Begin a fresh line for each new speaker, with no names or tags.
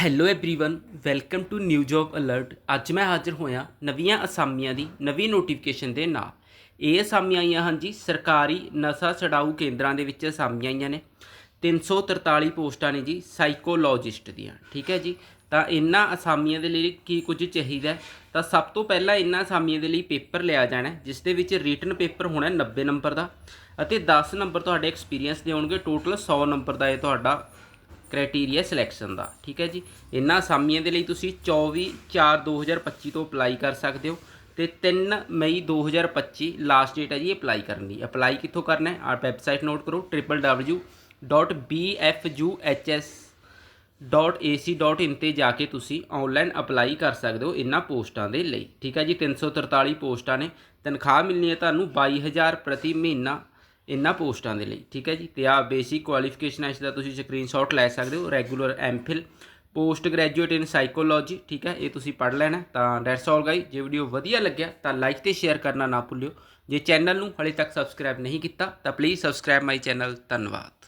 Hello everyone welcome to new job alert ਅੱਜ ਮੈਂ ਹਾਜ਼ਰ ਹੋਇਆ ਨਵੀਆਂ ਅਸਾਮੀਆਂ ਦੀ ਨਵੀਂ ਨੋਟੀਫਿਕੇਸ਼ਨ ਦੇ ਨਾਲ ਇਹ ਅਸਾਮੀਆਂ ਆਈਆਂ ਹਨ ਜੀ ਸਰਕਾਰੀ ਨਸ਼ਾ ਛਡਾਊ ਕੇਂਦਰਾਂ ਦੇ ਵਿੱਚ ਅਸਾਮੀਆਂ ਆਈਆਂ ਨੇ 343 ਪੋਸਟਾਂ ਨੇ ਜੀ ਸਾਈਕੋਲੋਜਿਸਟ ਦੀਆਂ ਠੀਕ ਹੈ ਜੀ ਤਾਂ ਇਹਨਾਂ ਅਸਾਮੀਆਂ ਦੇ ਲਈ ਕੀ ਕੁਝ ਚਾਹੀਦਾ ਹੈ? ਤਾਂ ਸਭ ਤੋਂ ਪਹਿਲਾਂ ਇਹਨਾਂ ਅਸਾਮੀਆਂ ਦੇ ਲਈ ਪੇਪਰ ਲਿਆ ਜਾਣਾ ਹੈ, ਜਿਸ ਦੇ ਵਿੱਚ ਰਿਟਨ ਪੇਪਰ ਹੋਣਾ ਹੈ 90 ਨੰਬਰ ਦਾ ਅਤੇ 10 ਨੰਬਰ ਤੁਹਾਡੇ ਐਕਸਪੀਰੀਅੰਸ ਦੇ ਹੋਣਗੇ ਟੋਟਲ 100 ਨੰਬਰ ਦਾ ਇਹ ਤੁਹਾਡਾ ਕ੍ਰਾਈਟੇਰੀਆ ਸਿਲੈਕਸ਼ਨ ਦਾ, ਠੀਕ ਹੈ ਜੀ? ਇਹਨਾਂ ਅਸਾਮੀਆਂ ਦੇ ਲਈ ਤੁਸੀਂ 24 4 2025 ਤੋਂ ਅਪਲਾਈ ਕਰ ਸਕਦੇ ਹੋ ਤੇ 3 ਮਈ 2025 ਲਾਸਟ ਡੇਟ ਹੈ ਜੀ ਅਪਲਾਈ ਕਰਨ ਦੀ ਅਪਲਾਈ ਕਿੱਥੋਂ ਕਰਨਾ ਹੈ? ਆ ਵੈਬਸਾਈਟ ਨੋਟ ਕਰੋ www.bfjuhs.ac.in ਤੇ ਜਾ ਕੇ ਤੁਸੀਂ ਆਨਲਾਈਨ ਅਪਲਾਈ ਕਰ ਸਕਦੇ ਹੋ ਇਹਨਾਂ ਪੋਸਟਾਂ ਦੇ ਲਈ, ਠੀਕ ਹੈ ਜੀ? 343 ਪੋਸਟਾਂ ਨੇ। ਤਨਖਾਹ ਮਿਲਣੀ ਹੈ ਤੁਹਾਨੂੰ 22000 ਪ੍ਰਤੀ ਮਹੀਨਾ। ਇਹਨਾਂ ਪੋਸਟਾਂ ਦੇ ਲਈ, ਠੀਕ ਹੈ ਜੀ? ਤੇ ਆ ਬੇਸਿਕ ਕੁਆਲੀਫਿਕੇਸ਼ਨ ਹੈ ਇਸ ਦਾ ਤੁਸੀਂ ਸਕਰੀਨਸ਼ਾਟ ਲੈ ਸਕਦੇ ਹੋ regular MPhil post graduate in psychology ਠੀਕ ਹੈ? ਇਹ ਤੁਸੀਂ ਪੜ੍ਹ ਲੈਣਾ, ਤਾਂ ਦੈਟਸ ਆਲ ਗਾਈ ਜੇ ਵੀਡੀਓ ਵਧੀਆ ਲੱਗਿਆ, ਤਾਂ ਲਾਈਕ ਤੇ ਸ਼ੇਅਰ ਕਰਨਾ ਨਾ ਭੁੱਲਿਓ। ਜੇ ਚੈਨਲ ਨੂੰ ਹਲੇ ਤੱਕ ਸਬਸਕ੍ਰਾਈਬ ਨਹੀਂ ਕੀਤਾ, ਤਾਂ ਪਲੀਜ਼ ਸਬਸਕ੍ਰਾਈਬ ਮਾਈ ਚੈਨਲ ਧੰਨਵਾਦ।